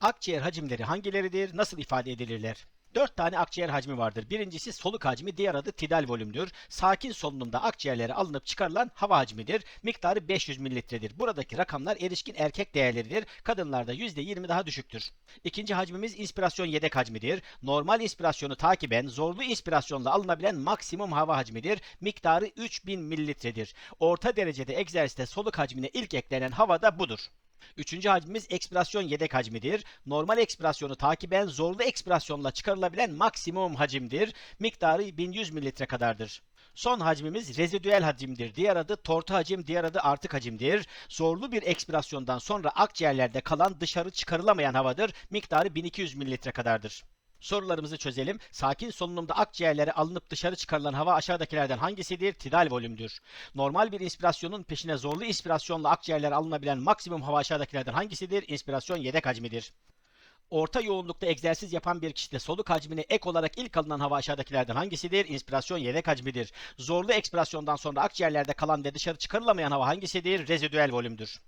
Akciğer hacimleri hangileridir? Nasıl ifade edilirler? 4 tane akciğer hacmi vardır. Birincisi soluk hacmi, diğer adı tidal volümdür. Sakin solunumda akciğerlere alınıp çıkarılan hava hacmidir. Miktarı 500 mililitredir. Buradaki rakamlar erişkin erkek değerleridir. Kadınlarda %20 daha düşüktür. İkinci hacmimiz inspirasyon yedek hacmidir. Normal inspirasyonu takiben zorlu inspirasyonla alınabilen maksimum hava hacmidir. Miktarı 3000 mililitredir. Orta derecede egzersizde soluk hacmine ilk eklenen hava da budur. Üçüncü hacmimiz ekspirasyon yedek hacmidir. Normal ekspirasyonu takiben zorlu ekspirasyonla çıkarılabilen maksimum hacimdir. Miktarı 1100 mililitre kadardır. Son hacmimiz rezidüel hacimdir. Diğer adı tortu hacim, diğer adı artık hacimdir. Zorlu bir ekspirasyondan sonra akciğerlerde kalan dışarı çıkarılamayan havadır. Miktarı 1200 mililitre kadardır. Sorularımızı çözelim. Sakin solunumda akciğerlere alınıp dışarı çıkarılan hava aşağıdakilerden hangisidir? Tidal volümdür. Normal bir inspirasyonun peşine zorlu inspirasyonla akciğerlere alınabilen maksimum hava aşağıdakilerden hangisidir? İnspirasyon yedek hacmidir. Orta yoğunlukta egzersiz yapan bir kişide soluk hacmine ek olarak ilk alınan hava aşağıdakilerden hangisidir? İnspirasyon yedek hacmidir. Zorlu ekspirasyondan sonra akciğerlerde kalan ve dışarı çıkarılamayan hava hangisidir? Rezidüel volümdür.